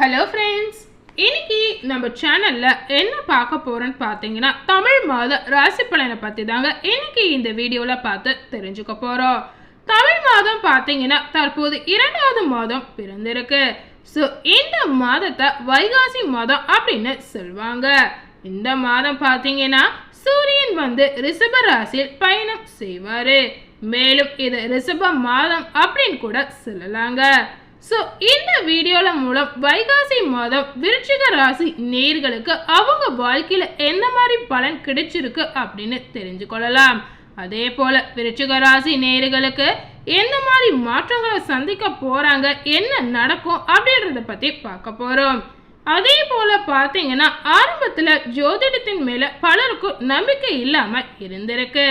Hello friends இன்னைக்கு நம்ம சேனலில் என்ன பார்க்க போகிறோன்னு பார்த்தீங்கன்னா தமிழ் மாத ராசி பலனை பற்றி தாங்க இன்னைக்கு இந்த வீடியோவில் பார்த்து தெரிஞ்சுக்க போகிறோம் தமிழ் மாதம் பார்த்தீங்கன்னா தற்போது இரண்டாவது மாதம் பிறந்திருக்கு. ஸோ இந்த மாதத்தை வைகாசி மாதம் அப்படின்னு சொல்லுவாங்க. இந்த மாதம் பார்த்தீங்கன்னா சூரியன் வந்து ரிஷப ராசியில் பயணம் செய்வார். மேலும் இது ரிஷப மாதம் அப்படின்னு கூட சொல்லலாங்க. ஸோ இந்த வீடியோவில் மூலம் வைகாசி மாதம் விருச்சிக ராசி நேர்களுக்கு அவங்க வாழ்க்கையில் எந்த மாதிரி பலன் கிடைச்சிருக்கு அப்படின்னு தெரிஞ்சு கொள்ளலாம். அதே போல் விருச்சிக ராசி நேர்களுக்கு எந்த மாதிரி மாற்றங்களை சந்திக்க போகிறாங்க என்ன நடக்கும் அப்படின்றத பற்றி பார்க்க போகிறோம் அதே போல் பார்த்தீங்கன்னா ஆரம்பத்தில் ஜோதிடத்தின் மேலே பலருக்கும் நம்பிக்கை இல்லாமல் இருந்திருக்கு.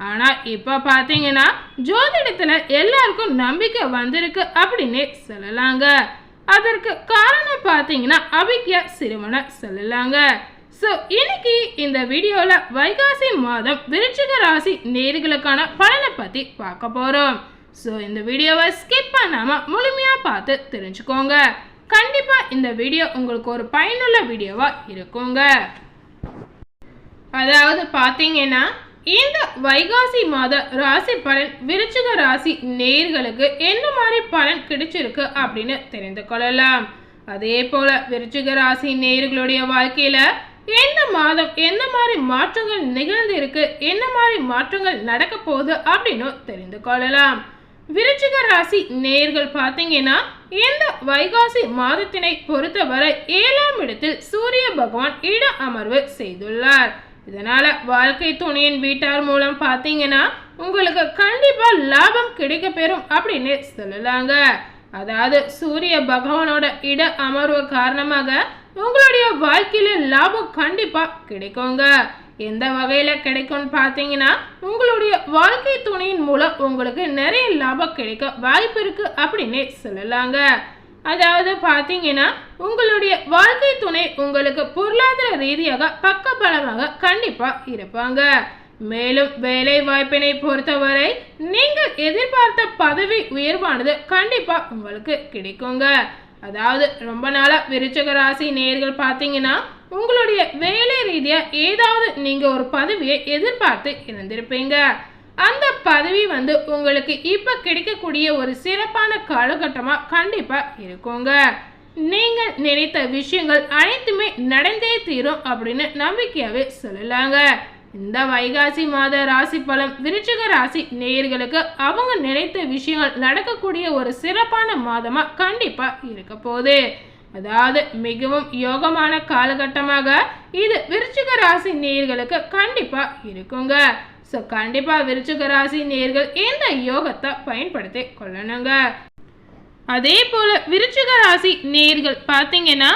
ஆனால் இப்போ பார்த்தீங்கன்னா ஜோதிடத்தில் எல்லாருக்கும் நம்பிக்கை வந்திருக்கு அப்படின்னே சொல்லலாங்க. அதற்கு காரணம் பார்த்தீங்கன்னா அபிக்யா சிறுவனை சொல்லலாங்க. ஸோ இன்னைக்கு இந்த வீடியோவில் வைகாசி மாதம் விருச்சிக ராசி நேர்களுக்கான பலனை பற்றி பார்க்க போகிறோம் ஸோ இந்த வீடியோவை ஸ்கிப் பண்ணாமல் முழுமையாக பார்த்து தெரிஞ்சுக்கோங்க. கண்டிப்பாக இந்த வீடியோ உங்களுக்கு ஒரு பயனுள்ள வீடியோவாக இருக்குங்க. அதாவது பார்த்தீங்கன்னா இந்த வைகாசி மாத ராசி பலன் விருச்சிக ராசி நேர்களுக்கு என்ன மாதிரி பலன் கிடைச்சிருக்கு அப்படின்னு தெரிந்து கொள்ளலாம். அதே போல விருச்சிக ராசி நேர்களுடைய வாழ்க்கையில எந்த மாதம் எந்த மாதிரி மாற்றங்கள் நிகழ்ந்து இருக்கு என்ன மாதிரி மாற்றங்கள் நடக்க போகுது அப்படின்னு தெரிந்து கொள்ளலாம். விருச்சிக ராசி நேர்கள் பார்த்தீங்கன்னா இந்த வைகாசி மாதத்தினை பொறுத்தவரை ஏழாம் இடத்தில் சூரிய பகவான் இட அமர்வு செய்துள்ளார். இதனால் வாழ்க்கை துணையின் வீட்டார் மூலம் பார்த்தீங்கன்னா உங்களுக்கு கண்டிப்பாக லாபம் கிடைக்க பெறும் அப்படின்னு சொல்லலாங்க. அதாவது சூரிய பகவானோட இட அமர்வு காரணமாக உங்களுடைய வாழ்க்கையில லாபம் கண்டிப்பாக கிடைக்குங்க. எந்த வகையில் கிடைக்கும்னு பார்த்தீங்கன்னா உங்களுடைய வாழ்க்கை துணையின் மூலம் உங்களுக்கு நிறைய லாபம் கிடைக்க வாய்ப்பு இருக்குது அப்படின்னே சொல்லலாங்க. அதாவது பார்த்தீங்கன்னா உங்களுடைய வாழ்க்கை துணை உங்களுக்கு பொருளாதார ரீதியாக பக்கபலமாக கண்டிப்பாக இருப்பாங்க. மேலும் வேலை வாய்ப்பினை பொறுத்தவரை நீங்கள் எதிர்பார்த்த பதவி உயர்வானது கண்டிப்பாக உங்களுக்கு கிடைக்குங்க. அதாவது ரொம்ப நாளாக விருச்சக ராசி நேர்கள் பார்த்தீங்கன்னா உங்களுடைய வேலை ரீதியாக ஏதாவது நீங்கள் ஒரு பதவியை எதிர்பார்த்து இருந்திருப்பீங்க. அந்த பதவி வந்து உங்களுக்கு இப்போ கிடைக்கக்கூடிய ஒரு சிறப்பான காலகட்டமாக கண்டிப்பாக இருக்குங்க. நீங்கள் நினைத்த விஷயங்கள் அனைத்துமே நடந்தே தீரும் அப்படின்னு நம்பிக்கையாகவே சொல்லலாங்க. இந்த வைகாசி மாத ராசி பலம் விருச்சிக ராசி நேயர்களுக்கு அவங்க நினைத்த விஷயங்கள் நடக்கக்கூடிய ஒரு சிறப்பான மாதமாக கண்டிப்பாக இருக்க போகுது. அதாவது மிகவும் யோகமான காலகட்டமாக இது விருச்சிக ராசி நேயர்களுக்கு கண்டிப்பாக இருக்குங்க. ஸோ கண்டிப்பாக விருச்சிக ராசி நேர்கள் இந்த யோகத்தை பயன்படுத்தி கொள்ளணுங்க. அதே போல விருச்சிக ராசி நேர்கள் பார்த்தீங்கன்னா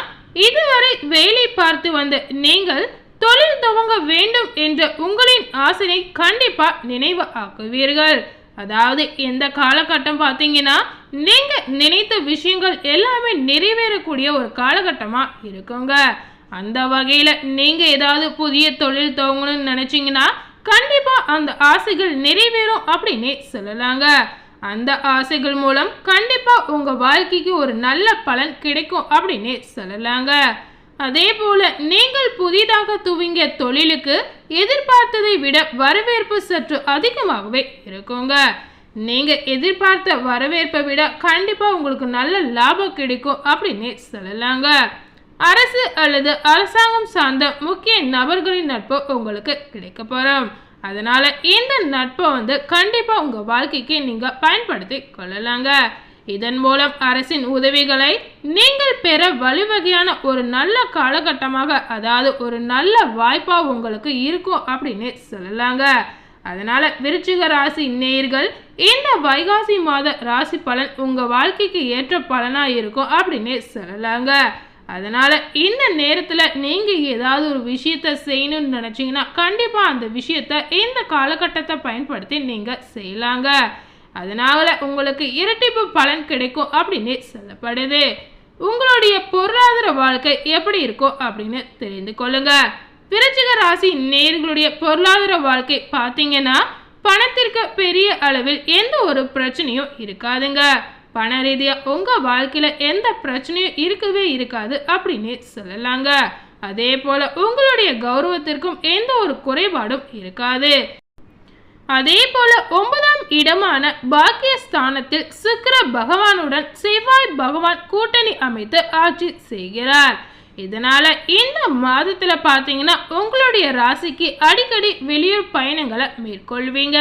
இதுவரை வேலை பார்த்து வந்த நீங்கள் தொழில் துவங்க வேண்டும் என்ற உங்களின் ஆசையை கண்டிப்பாக நினைவு ஆக்குவீர்கள். அதாவது எந்த காலகட்டம் பார்த்தீங்கன்னா நீங்கள் நினைத்த விஷயங்கள் எல்லாமே நிறைவேறக்கூடிய ஒரு காலகட்டமாக இருக்குங்க. அந்த வகையில் நீங்கள் ஏதாவது புதிய தொழில் துவங்கணும்னு நினச்சிங்கன்னா கண்டிப்பாக அந்த ஆசைகள் நிறைவேறும் அப்படின்னே சொல்லலாங்க. அந்த ஆசைகள் மூலம் கண்டிப்பாக உங்கள் வாழ்க்கைக்கு ஒரு நல்ல பலன் கிடைக்கும் அப்படின்னே சொல்லலாங்க. அதே போல் நீங்கள் புதிதாக துவங்கிய தொழிலுக்கு எதிர்பார்த்ததை விட வரவேற்பு சற்று அதிகமாகவே இருக்குங்க. நீங்கள் எதிர்பார்த்த வரவேற்பை விட கண்டிப்பாக உங்களுக்கு நல்ல லாபம் கிடைக்கும் அப்படின்னே சொல்லலாங்க. அரசு அல்லது அரசாங்கம் சார்ந்த முக்கிய நபர்களின் நட்பு உங்களுக்கு கிடைக்க போகிறோம் அதனால் இந்த நட்பை வந்து கண்டிப்பாக உங்கள் வாழ்க்கைக்கு நீங்கள் பயன்படுத்தி கொள்ளலாங்க. இதன் மூலம் அரசின் உதவிகளை நீங்கள் பெற வழிவகையான ஒரு நல்ல காலகட்டமாக அதாவது ஒரு நல்ல வாய்ப்பாக உங்களுக்கு இருக்கும் அப்படின்னு சொல்லலாங்க. அதனால் விருச்சிக ராசி நேர்கள் இந்த வைகாசி மாத ராசி பலன் உங்கள் வாழ்க்கைக்கு ஏற்ற பலனாக இருக்கும் அப்படின்னு சொல்லலாங்க. அதனால் இந்த நேரத்தில் நீங்கள் ஏதாவது ஒரு விஷயத்த செய்யணும்னு நினச்சிங்கன்னா கண்டிப்பாக அந்த விஷயத்த இந்த காலகட்டத்தை பயன்படுத்தி நீங்கள் செய்யலாங்க. அதனால் உங்களுக்கு இரட்டிப்பு பலன் கிடைக்கும் அப்படின்னு சொல்லப்படுது. உங்களுடைய பொருளாதார வாழ்க்கை எப்படி இருக்கும் அப்படின்னு தெரிந்து கொள்ளுங்க. விருச்சிக ராசி நேர்களுடைய பொருளாதார வாழ்க்கை பார்த்தீங்கன்னா பணத்திற்கு பெரிய அளவில் எந்த ஒரு பிரச்சனையும் இருக்காதுங்க. பண ரீதியாக உங்க வாழ்க்கையில எந்த பிரச்சனையும் இருக்கவே இருக்காது அப்படின்னு சொல்லலாங்க. அதே போல உங்களுடைய கௌரவத்திற்கும் எந்த ஒரு குறைபாடும் இருக்காது. அதே போல ஒன்பதாம் இடமான பாக்கியஸ்தானத்தில் சுக்கிர பகவானுடன் செவ்வாய் பகவான் கூட்டணி அமைத்து ஆட்சி செய்கிறார். இதனால இந்த மாதத்துல பாத்தீங்கன்னா உங்களுடைய ராசிக்கு அடிக்கடி வெளியூர் பயணங்களை மேற்கொள்வீங்க.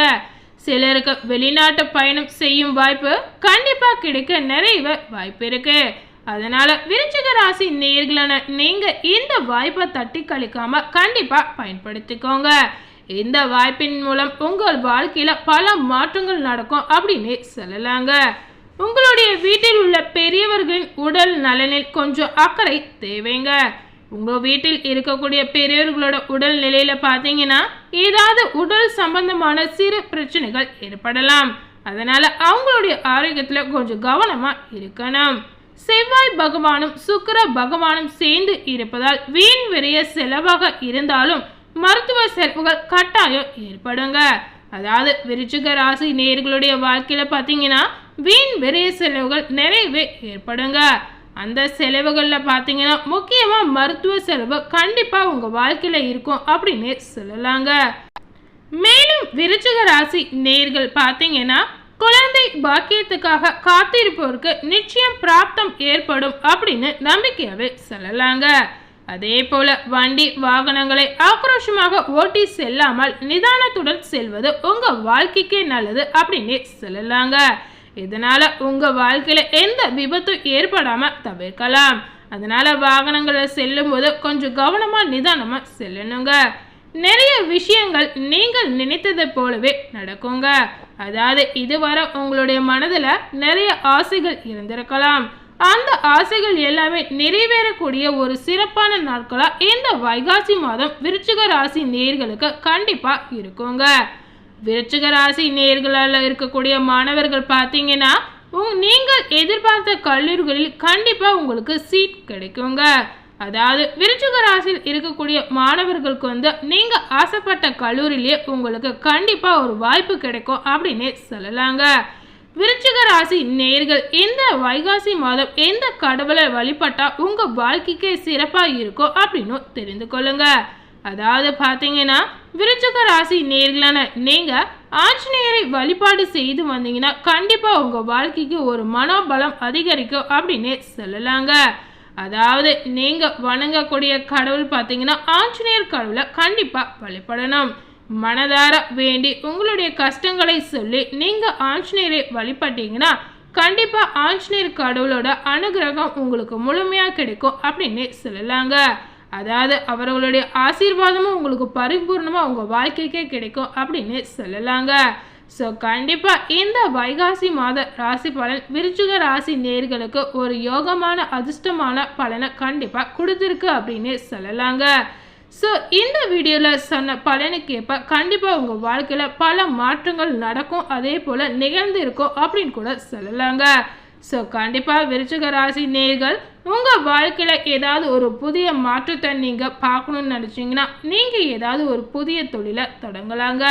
சிலருக்கு வெளிநாட்டு பயணம் செய்யும் வாய்ப்பு கண்டிப்பா கிடைக்க நிறைய வாய்ப்பு இருக்கு. அதனால விருச்சிக ராசி நேர்களான நீங்க இந்த வாய்ப்பை தட்டி கழிக்காம கண்டிப்பா பயன்படுத்திக்கோங்க. இந்த வாய்ப்பின் மூலம் உங்கள் வாழ்க்கையில பல மாற்றங்கள் நடக்கும் அப்படின்னு சொல்லலாங்க. உங்களுடைய வீட்டில் உள்ள பெரியவர்களின் உடல் நலனில் கொஞ்சம் அக்கறை தேவைங்க. உங்க வீட்டில் இருக்கக்கூடிய பெரியவர்களோட உடல் நிலையில பாத்தீங்கன்னா ஏதாவது உடல் சம்பந்தமான சிறு பிரச்சனைகள் ஏற்படலாம். அதனால அவங்களுடைய ஆரோக்கியத்துல கொஞ்சம் கவனமா இருக்கணும். செவ்வாய் பகவானும் சுக்கிர பகவானும் சேர்ந்து இருப்பதால் வீண் விரைய செலவாக இருந்தாலும் மருத்துவ செலவுகள் கட்டாயம் ஏற்படுங்க. அதாவது விருச்சிக ராசி நேர்களுடைய வாழ்க்கையில பாத்தீங்கன்னா வீண் விரைய செலவுகள் நிறையவே ஏற்படுங்க. அந்த செலவுகளில் பார்த்தீங்கன்னா முக்கியமாக மருத்துவ செலவு கண்டிப்பாக உங்கள் வாழ்க்கையில் இருக்கும் அப்படின்னு சொல்லலாங்க. மேலும் விருச்சிக ராசி நேர்கள் பார்த்தீங்கன்னா குழந்தை பாக்கியத்துக்காக காத்திருப்பவருக்கு நிச்சயம் பிராப்தம் ஏற்படும் அப்படின்னு நம்பிக்கையாகவே சொல்லலாங்க. அதே போல வண்டி வாகனங்களை ஆக்ரோஷமாக ஓட்டி செல்லாமல் நிதானத்துடன் செல்வது உங்கள் வாழ்க்கைக்கே நல்லது அப்படின்னு சொல்லலாங்க. இதனால் உங்கள் வாழ்க்கையில் எந்த விபத்தும் ஏற்படாமல் தவிர்க்கலாம். அதனால் வாகனங்களை செல்லும்போது கொஞ்சம் கவனமாக நிதானமாக செல்லணுங்க. நிறைய விஷயங்கள் நீங்கள் நினைத்ததை போலவே நடக்குங்க. அதாவது இதுவரை உங்களுடைய மனதில் நிறைய ஆசைகள் இருந்திருக்கலாம். அந்த ஆசைகள் எல்லாமே நிறைவேறக்கூடிய ஒரு சிறப்பான நாட்களாக இந்த வைகாசி மாதம் விருச்சிக ராசி நேர்களுக்கு கண்டிப்பாக இருக்குங்க. விருச்சிக ராசி நேர்களால் இருக்கக்கூடிய மாணவர்கள் பார்த்தீங்கன்னா நீங்கள் எதிர்பார்த்த கல்லூரிகளில் கண்டிப்பாக உங்களுக்கு சீட் கிடைக்குங்க. அதாவது விருச்சிக ராசியில் இருக்கக்கூடிய மாணவர்களுக்கு வந்து நீங்கள் ஆசைப்பட்ட கல்லூரியிலேயே உங்களுக்கு கண்டிப்பாக ஒரு வாய்ப்பு கிடைக்கும் அப்படின்னு சொல்லலாங்க. விருச்சிக ராசி நேர்கள் எந்த வைகாசி மாதம் எந்த கடவுளை வழிபட்டால் உங்கள் வாழ்க்கைக்கே சிறப்பாக இருக்கும் அப்படின்னு தெரிந்து கொள்ளுங்கள் அதாவது பார்த்தீங்கன்னா விருச்சக ராசி நேர்களான நீங்கள் ஆஞ்சநேயரை வழிபாடு செய்து வந்தீங்கன்னா கண்டிப்பாக உங்கள் வாழ்க்கைக்கு ஒரு மனோபலம் அதிகரிக்கும் அப்படின்னு சொல்லலாங்க. அதாவது நீங்கள் வணங்கக்கூடிய கடவுள் பார்த்தீங்கன்னா ஆஞ்சநேயர் கடவுளை கண்டிப்பாக வழிபடணும். மனதார வேண்டி உங்களுடைய கஷ்டங்களை சொல்லி நீங்கள் ஆஞ்சநேயரை வழிபட்டீங்கன்னா கண்டிப்பாக ஆஞ்சநேயர் கடவுளோட அனுகிரகம் உங்களுக்கு முழுமையாக கிடைக்கும் அப்படின்னு சொல்லலாங்க. அதாவது அவர்களுடைய ஆசீர்வாதமும் உங்களுக்கு பரிபூர்ணமாக உங்கள் வாழ்க்கைக்கே கிடைக்கும் அப்படின்னு சொல்லலாங்க. ஸோ கண்டிப்பாக இந்த வைகாசி மாத ராசி பலன் விருச்சிக ராசி நேர்களுக்கு ஒரு யோகமான அதிர்ஷ்டமான பலனை கண்டிப்பாக கொடுத்துருக்கு அப்படின்னு சொல்லலாங்க. ஸோ இந்த வீடியோவில் சொன்ன பலனுக்கேற்ப கண்டிப்பாக உங்கள் வாழ்க்கையில் பல மாற்றங்கள் நடக்கும் அதே போல் நிகழ்ந்து இருக்கும் அப்படின்னு கூட சொல்லலாங்க. ஸோ கண்டிப்பாக விருச்சிக ராசி நேர்கள் உங்கள் வாழ்க்கையில் ஏதாவது ஒரு புதிய மாற்றத்தை நீங்கள் பார்க்கணுன்னு நினச்சிங்கன்னா நீங்கள் ஏதாவது ஒரு புதிய தொழிலை தொடங்கலாங்க.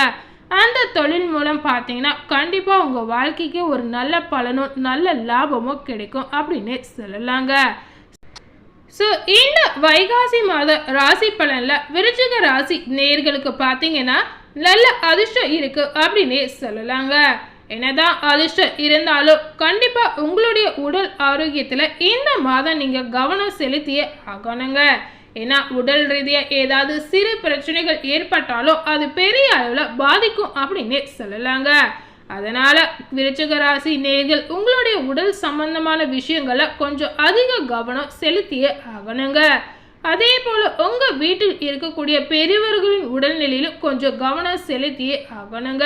அந்த தொழில் மூலம் பார்த்தீங்கன்னா கண்டிப்பாக உங்கள் வாழ்க்கைக்கு ஒரு நல்ல பலனும் நல்ல லாபமும் கிடைக்கும் அப்படின்னு சொல்லலாங்க. ஸோ இந்த வைகாசி மாத ராசி பலனில் விருச்சிக ராசி நேர்களுக்கு பார்த்தீங்கன்னா நல்ல அதிர்ஷ்டம் இருக்குது அப்படின்னே சொல்லலாங்க. என்னதான் அதிர்ஷ்டம் இருந்தாலும் கண்டிப்பாக உங்களுடைய உடல் ஆரோக்கியத்தில் இந்த மாதம் நீங்கள் கவனம் செலுத்தியே ஆகணுங்க. ஏன்னா உடல் ரீதியாக ஏதாவது சிறு பிரச்சனைகள் ஏற்பட்டாலும் அது பெரிய அளவில் பாதிக்கும் அப்படின்னு சொல்லலாங்க. அதனால் விருச்சிக ராசி நேர்கள் உங்களுடைய உடல் சம்பந்தமான விஷயங்களை கொஞ்சம் அதிக கவனம் செலுத்தியே ஆகணுங்க. அதே போல் உங்கள் வீட்டில் இருக்கக்கூடிய பெரியவர்களின் உடல்நிலையிலும் கொஞ்சம் கவனம் செலுத்தியே ஆகணுங்க.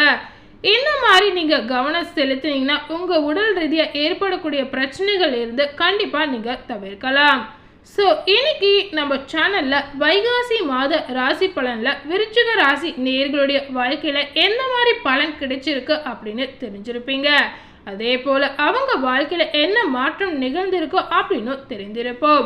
இந்த மாதிரி நீங்கள் கவனம் செலுத்தினீங்கன்னா உங்கள் உடல் ரீதியாக ஏற்படக்கூடிய பிரச்சனைகள் இருந்து கண்டிப்பாக நீங்கள் தவிர்க்கலாம். ஸோ இன்னைக்கு நம்ம சேனலில் வைகாசி மாத ராசி பலனில் விருச்சிக ராசி நேர்களுடைய வாழ்க்கையில் எந்த மாதிரி பலன் கிடைச்சிருக்கு அப்படின்னு தெரிஞ்சிருப்பீங்க. அதே போல் அவங்க வாழ்க்கையில் என்ன மாற்றம் நிகழ்ந்திருக்கோ அப்படின்னு தெரிந்திருப்போம்.